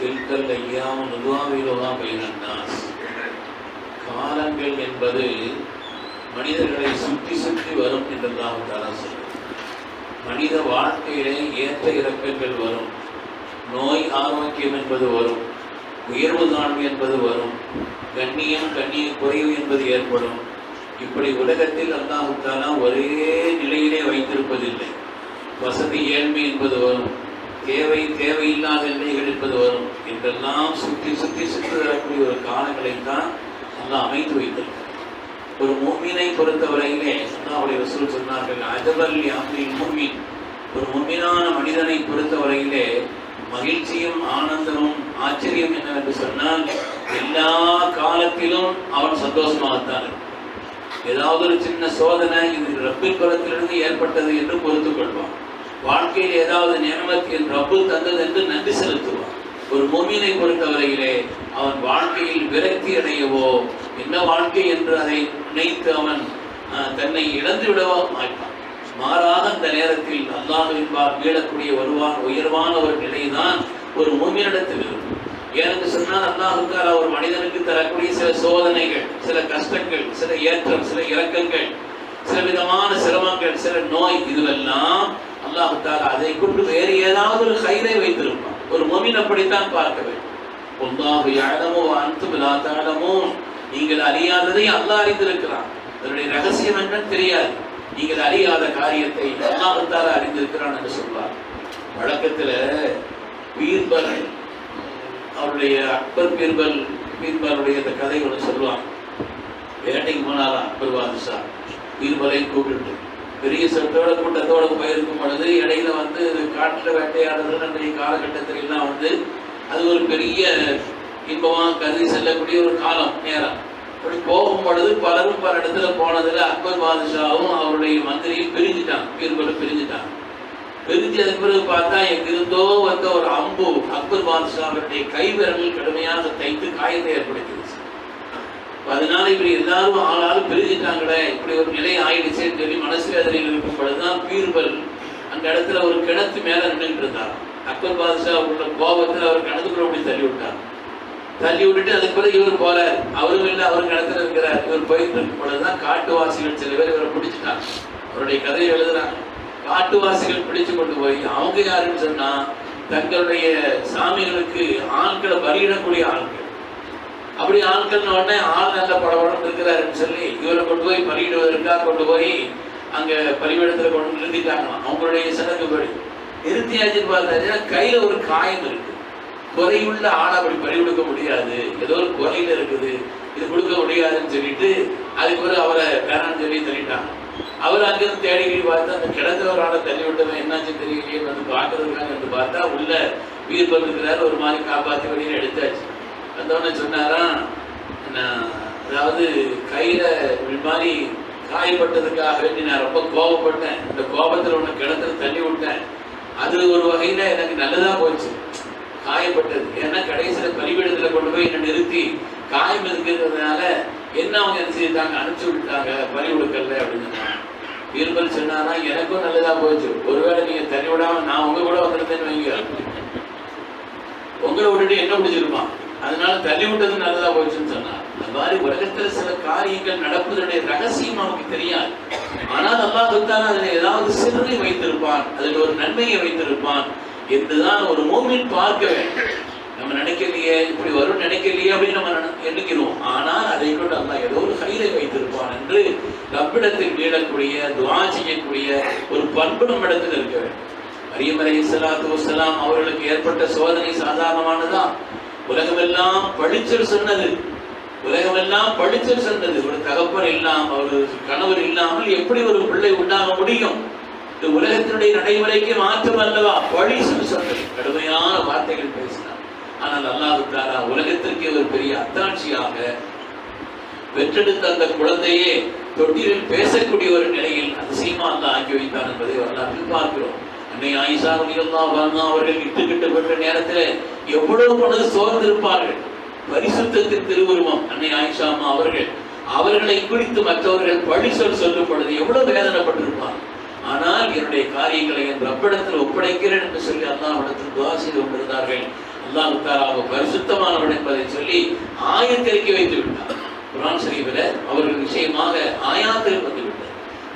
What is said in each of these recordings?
தில்கல் ஐயாம நுதுவாவிலோதான் பயிரன்னாஸ் காலங்கள் என்பது மனிதர்களை சுற்றி சுற்றி வரும் என்றெல்லாம் தாரா சொல்லும் மனித வாழ்க்கையிலே ஏற்ற இறக்கங்கள் வரும். நோய் ஆரோக்கியம் என்பது வரும். உயர்வு தாழ்வு என்பது வரும். கண்ணியம் கண்ணிய குறைவு என்பது ஏற்படும். இப்படி உலகத்தில் அல்லாஹுத்தாலா ஒரே நிலையிலே வைத்திருப்பதில்லை. வசதி ஏழ்மை என்பது வரும். தேவை தேவையில்லாத நிலைகள் என்பது வரும். என்றெல்லாம் சுற்றி சுற்றி சுற்றி வரக்கூடிய ஒரு காலங்களைத்தான் அல்லாஹ் அமைத்து வைத்திருக்கிறார் ஒரு மூமினை பொறுத்தவரையிலே அல்லாஹ்வுடைய வசூல் சொன்னார்கள் அஜபல் யாத்திரின் மூமின் ஒரு மும்மினான மனிதனை பொறுத்தவரையிலே மகிழ்ச்சியும் ஆனந்தமும் ஆச்சரியம் என்னவென்று சொன்னால் எல்லா காலத்திலும் அவன் சந்தோஷமாகத்தான் ஏதாவது ஒரு சின்ன சோதனை இது ரப்பின் குலத்திலிருந்து ஏற்பட்டது என்று பொறுத்துக்கொள்வான் வாழ்க்கையில் ஏதாவது நியமத் ரப்பு தந்தது என்று நன்றி செலுத்துவான். ஒரு மொமீனை பொறுத்தவரையிலே அவன் வாழ்க்கையில் விரக்தி அடையவோ என்ன வாழ்க்கை என்று அதை நினைத்து அவன் தன்னை இழந்து விடவோ மாட்டான். மாறாக அந்த நேரத்தில் அல்லாஹுவின்பால் மீளக்கூடிய வருவான் உயர்வான ஒரு நிலைதான் ஒரு மூமினிடத்தில் இருக்கும். ஏன்னு சொன்னால் அல்லாஹுக்கால ஒரு மனிதனுக்கு தரக்கூடிய சில சோதனைகள் சில கஷ்டங்கள் சில ஏற்றம் சில இறக்கங்கள் சில விதமான சிரமங்கள் சில நோய் இதுவெல்லாம் அல்லாஹு தாலா அதை கொண்டு வேறு ஏதாவது ஒரு கைதை வைத்திருப்பான். ஒரு மொமின் அப்படித்தான் பார்க்க வேண்டும். அல்லாஹு யாழமோ அன்தும் லா தாழமோ நீங்கள் அறியாததை அல்லாஹ் அறிந்திருக்கிறான். அதனுடைய ரகசியம் என்னன்னு தெரியாது. நீங்கள் அறியாத காரியத்தை அல்லாஹு தாலா அறிந்திருக்கிறான் என்று சொல்வார். வழக்கத்தில் பீர்பல் அவருடைய அக்பர் பீர்பல் பீர்பலுடைய அந்த கதை ஒன்று சொல்லுவான் வேட்டைக்கு போனாலாம் அக்பர் பாதுஷா. பீர்பலை கூப்பிட்டு பெரிய சொத்தோட கூட்டத்தோட போயிருக்கும் பொழுது இடையில வந்து காட்டில் வேட்டையாடுறது அன்றைய காலகட்டத்தில் எல்லாம் வந்து அது ஒரு பெரிய இன்பமாக கருதி செல்லக்கூடிய ஒரு காலம் நேரம். அப்படி போகும் பொழுது பலரும் பல இடத்துல போனதில் அக்பர் பாதுஷாவும் அவருடைய மந்திரியும் பிரிஞ்சுட்டான் பீர்பலும் பிரிஞ்சுட்டான் பிரிஞ்சதுக்கு பிறகு பார்த்தா எங்கிருந்தோ வந்த ஒரு அம்பு அக்பர் பாதுஷா அவருடைய விரலில் கடுமையாக தைத்து காயத்தை ஏற்படுத்தியது. அதனால இப்படி எல்லாரும் ஆளாலும் பிரிஞ்சுட்டாங்களே இப்படி ஒரு நிலை ஆயிடுச்சேன்னு சொல்லி மனசு வேதனையில் இருக்கும் பொழுதுதான் பீர்பல் அந்த இடத்துல ஒரு கிணத்து மேலே நின்றுட்டு இருந்தார் அக்பர் பாதுஷா உள்ள கோபத்தில் அவர் கிணத்துக்குள்ள அப்படி தள்ளி விட்டார் தள்ளி விட்டுட்டு அதுக்கு பிறகு இவர் போல அவரும் இல்லை அவர் கிணத்துல இருக்கிறார். இவர் போயிட்டு இருக்கும் பொழுதுதான் காட்டுவாசிகள் சில பேர் இவரை பிடிச்சிட்டாங்க. அவருடைய கதையை எழுதுறாங்க. காட்டுவாசிகள் பிடிச்சு கொண்டு போய் அவங்க யாருன்னு சொன்னா தங்களுடைய சாமிகளுக்கு ஆட்களை பலியிடக்கூடிய ஆட்கள் அப்படி ஆட்கள் உடனே ஆள் நல்ல படபடம் இருக்கிறாருன்னு சொல்லி இவரை கொண்டு போய் பலியிடுவதற்காக கொண்டு போய் அங்கே பலியிடத்துல கொண்டு வந்து நிறுத்திட்டாங்களாம். அவங்களுடைய சடங்குபடி நிறுத்தியாச்சுன்னு பார்த்தாச்சுன்னா கையில் ஒரு காயம் இருக்கு. குறையுள்ள ஆளை அப்படி பலி கொடுக்க முடியாது. ஏதோ ஒரு குறையில இருக்குது. இது கொடுக்க முடியாதுன்னு சொல்லிட்டு அதுக்கு பிறகு அவரை வேணாம்னு சொல்லி தள்ளிட்டாங்க. அவர் அங்கிருந்து தேடிக்கிட்டு பார்த்து அந்த கிடத்துல ஒரு ஆளை தள்ளி விட்டவன் என்னாச்சு தெரியலையே வந்து பார்க்கறதுக்காக வந்து பார்த்தா உள்ள உயிர் பண்ணிருக்கிறாரு ஒரு மாதிரி காப்பாற்றி வெளியில எடுத்தாச்சு. வந்தவொடனே சொன்னாராம் நான் அதாவது கையில ஒரு மாதிரி காயப்பட்டதுக்காக வேண்டி நான் ரொம்ப கோபப்பட்டேன். இந்த கோபத்தில் ஒன்று கிணத்துல தள்ளி விட்டேன். அது ஒரு வகையில் எனக்கு நல்லதாக போச்சு. காயப்பட்டது. ஏன்னா கடைசியில் பலிபீடத்தில் கொண்டு போய் என்னை நிறுத்தி காயம் இருக்கிறதுனால என்ன அவங்க என்ன செய்தாங்க அனுப்பிச்சு விட்டாங்க பலி கொடுக்கல அப்படின்னு சொன்னாங்க. பீர்பல் சொன்னாரா எனக்கும் நல்லதா போச்சு. ஒருவேளை நீங்க தள்ளி விடாமல் நான் உங்க கூட வந்திருந்தேன்னு வைங்க. உங்களை விட்டுட்டு என்ன பிடிச்சிருப்பான்? அதனால தள்ளி விட்டது நல்லதா போச்சுன்னு சொன்னார் அந்த மாதிரி உலகத்துல சில காரியங்கள் நடப்பதனுடைய ரகசியம் நமக்கு தெரியாது. ஆனால் அல்லாஹ் தான அதில் ஏதாவது சிறுமை வைத்திருப்பான் அதில் ஒரு நன்மையை வைத்திருப்பான் என்றுதான் ஒரு மூமின் பார்க்க வேண்டும். நம்ம நினைக்கலையே இப்படி வரும் நினைக்கலையே அப்படின்னு நம்ம நினை- எண்ணிக்கிறோம் ஆனால் அதை கொண்டு அல்லா ஏதோ ஒரு கையிலை வைத்திருப்பான் என்று ரப்பிடத்தில் மீளக்கூடிய துவா செய்யக்கூடிய ஒரு பண்பு நம்ம இடத்தில் இருக்க வேண்டும். மரியம் சலாத்து வசலாம் அவர்களுக்கு ஏற்பட்ட சோதனை சாதாரணமானதான் உலகமெல்லாம் பழிச்சல் சொன்னது. உலகமெல்லாம் பழிச்சல் சொன்னது. ஒரு தகப்பன் இல்லாமல் ஒரு கணவர் இல்லாமல் எப்படி ஒரு பிள்ளை உண்டாக முடியும்? இந்த உலகத்தினுடைய நடைமுறைக்கு மாற்றம் அல்லவா? பழி சொன்னது. கடுமையான வார்த்தைகள் பேசினார். ஆனால் அல்லாஹு தாரா உலகத்திற்கே ஒரு பெரிய அத்தாட்சியாக பெற்றெடுத்த அந்த குழந்தையே தொட்டிலில் பேசக்கூடிய ஒரு நிலையில் அதிசயமா அல்லாஹ் ஆக்கி வைத்தார் என்பதை வரலாற்றில் பார்க்கிறோம். அன்னை ஆயிஷா ரலியல்லாஹு அன்ஹா அவர்கள் இட்டுக்கிட்டு பெற்ற நேரத்தில் எவ்வளவு மனது சோர்ந்திருப்பார்கள். பரிசுத்தத்தின் திருவுருவம் அன்னை ஆயிஷா அம்மா அவர்கள். அவர்களை குறித்து மற்றவர்கள் பழி சொல் சொல்லும் பொழுது எவ்வளவு வேதனைப்பட்டிருப்பார். ஆனால் என்னுடைய காரியங்களை என் ரப்பிடத்தில் ஒப்படைக்கிறேன் என்று சொல்லி அல்லாஹ்விடத்தில் துவா செய்து கொண்டிருந்தார்கள். அல்லாஹ் தாராக பரிசுத்தமானவன் என்பதை சொல்லி ஆயத்திற்கு வைத்து விட்டார் குரான் சரீபில் அவர்கள் விஷயமாக ஆயாத்திற்கு வந்து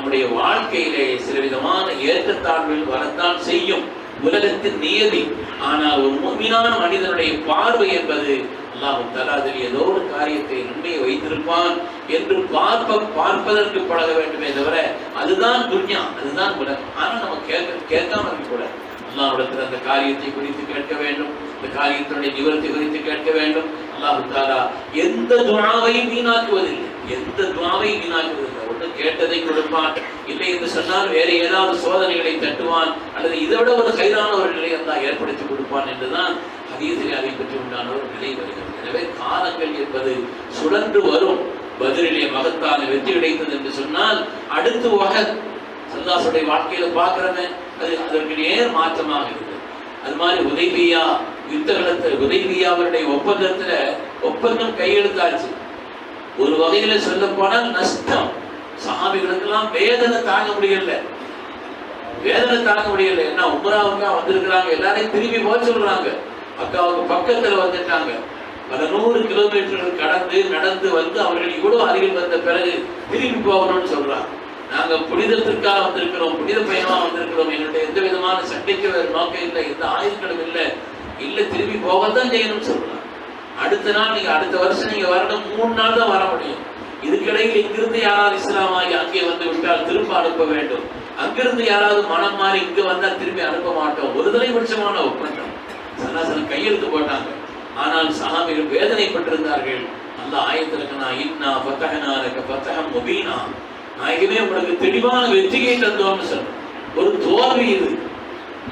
நம்முடைய வாழ்க்கையிலே சில விதமான ஏற்றத்தாழ்வுகள் வரத்தான் செய்யும். உலகத்தின் நியதி. ஆனால் ஒரு முன்மினான மனிதனுடைய பார்வை என்பது அல்லாஹ் தலா ஏதோ ஒரு காரியத்தை நன்மையை வைத்திருப்பான் என்று பார்ப்ப பார்ப்பதற்கு பழக வேண்டுமே தவிர அதுதான் துன்யா அதுதான் உலகம். ஆனால் நம்ம கேட்க கேட்காம கூட அல்லாஹ்விடத்தில் அந்த காரியத்தை குறித்து கேட்க வேண்டும். இந்த காரியத்தினுடைய நிவர்த்தி குறித்து கேட்க வேண்டும். அல்லாஹு தாலா எந்த துவாவையும் வீணாக்குவதில்லை. எந்த துவாவையும் வீணாக்குவதில்லை. ஒன்று கேட்டதை கொடுப்பான். இல்லை என்று சொன்னால் வேறு ஏதாவது சோதனைகளை தட்டுவான். அல்லது இதை விட ஒரு கைதான ஒரு நிலையை தான் ஏற்படுத்தி கொடுப்பான் என்றுதான் ஹதீசிலே அதை பற்றி உண்டான ஒரு நிலை வருகிறது. எனவே காலங்கள் என்பது சுழன்று வரும். பதிலிலே மகத்தான வெற்றி கிடைத்தது என்று சொன்னால் அடுத்து வகை சந்தாசுடைய வாழ்க்கையில பார்க்கிறமே அது அதற்கு நேர் மாற்றமாக இருக்குது. அது மாதிரி உதவியா யுத்த உதவியா அவருடைய ஒப்பந்தத்துல ஒப்பந்தம் கையெழுத்தாச்சு. ஒரு வகையில சொல்ல போனால் நஷ்டம். சஹாபிகளுக்கெல்லாம் வேதனை தாங்க முடியல. வேதனை தாங்க முடியல. என்ன உமராவுக்கா வந்திருக்கிறாங்க? எல்லாரையும் திரும்பி போக சொல்றாங்க. அக்காவுக்கு பக்கத்துல வந்துட்டாங்க. பல நூறு கிலோமீட்டர்கள் கடந்து நடந்து வந்து அவர்கள் இவ்வளவு அருகில் வந்த பிறகு திரும்பி போகணும்னு சொல்றாங்க. நாங்க புனிதத்திற்காக வந்திருக்கிறோம் புனித பயணமா வந்திருக்கிறோம். எங்களுடைய எந்த விதமான சண்டைக்கு வேறு நோக்கம் இல்லை எந்த ஆயுதங்களும் இல்லை. இல்ல திரும்பி போகத்தான் செய்யணும்னு சொல்றாங்க. அடுத்த நாள் நீங்க அடுத்த வருஷம் நீங்க வரணும் மூணு நாள் தான் வர முடியும். இதுக்கிடையில் இங்கிருந்து யாராவது இஸ்லாமாகி அங்கே வந்து விட்டால் திரும்ப அனுப்ப வேண்டும். அங்கிருந்து யாராவது மனம் மாறி இங்க வந்தால் திரும்பி அனுப்ப மாட்டோம். ஒரு தலைபட்சமான ஒப்பந்தம். சனாசனம் கையெழுத்து போட்டாங்க. ஆனால் சஹாபிகள் வேதனைப்பட்டிருந்தார்கள். அந்த ஆயத்திற்கு நான் இன்னா பத்தகனா இருக்க பத்தகம் மொபீனா. நாயகமே உங்களுக்கு தெளிவான வெற்றியை தந்தோம்னு சொல்றோம் ஒரு தோல்வி இது.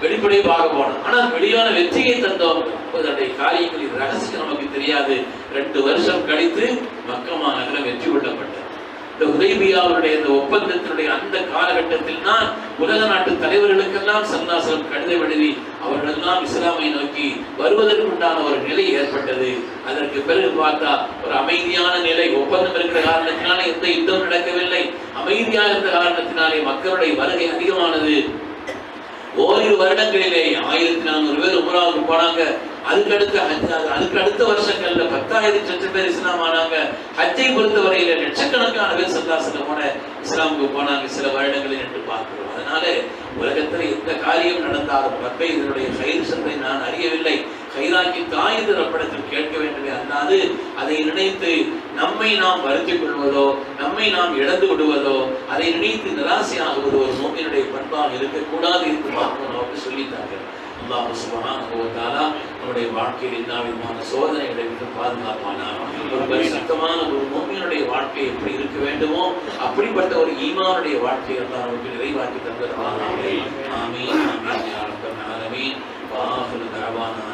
வெளிப்படையை பார்க்க போனோம். ஆனால் வெளியான வெற்றியை தந்தோம். அதனுடைய காரியங்களின் ரகசியம் நமக்கு தெரியாது. ரெண்டு வருஷம் கழித்து மக்கமா நகரம் வெற்றி கொள்ளப்பட்டது இந்த உதயபியாவுடைய இந்த ஒப்பந்தத்தினுடைய அந்த காலகட்டத்தில் தான் உலக நாட்டு தலைவர்களுக்கெல்லாம் சந்தாசனம் கடிதம் எழுதி அவர்களெல்லாம் இஸ்லாமை நோக்கி வருவதற்குண்டான ஒரு நிலை ஏற்பட்டது. அதற்கு பிறகு பார்த்தா ஒரு அமைதியான நிலை ஒப்பந்தம் இருக்கிற காரணத்தினால எந்த யுத்தம் நடக்கவில்லை. அமைதியாக இருந்த காரணத்தினாலே மக்களுடைய வருகை அதிகமானது. ஓரிரு வருடங்களிலே ஆயிரத்தி நானூறு பேர் போனாங்க. அதுக்கு அடுத்த ஹஜ் அதுக்கு அடுத்த வருஷங்கள்ல பத்தாயிரம் லட்சம் பேர் இஸ்லாம் ஆனாங்க. ஹஜ்ஜை பொறுத்தவரையில லட்சக்கணக்கான பேர் சந்தாசனமோட இஸ்லாமுக்கு போனாங்க சில வருடங்களில் என்று பார்க்கிறோம். அதனால உலகத்துல எந்த காரியம் நடந்தாலும் ரப்பை இதனுடைய கயிறு சென்றை நான் அறியவில்லை. கைராக்கி தாய்ந்து ரப்படத்தில் கேட்க வேண்டுமே அல்லாது அதை நினைத்து நம்மை நாம் வருத்திக் கொள்வதோ நம்மை நாம் இழந்து விடுவதோ அதை நினைத்து நிராசையாகுவதோ சோமியனுடைய பண்பாக இருக்கக்கூடாது என்று பார்க்கணும் அப்படின்னு சொல்லித்தார்கள் அல்லாஹ் சுபஹானஹு வ தஆலா நம்முடைய வாழ்க்கையில் எல்லா விதமான சோதனைகளை விட்டு பாதுகாப்பானா ஒரு சத்தமான ஒரு மோமியனுடைய வாழ்க்கை எப்படி இருக்க வேண்டுமோ அப்படிப்பட்ட ஒரு ஈமானுடைய வாழ்க்கையை அல்லாஹ் நமக்கு நிறைவாக்கி தந்தது ஆமீன் ஆமீன் யா ஆலமீன். வாஹிரு தஅவானா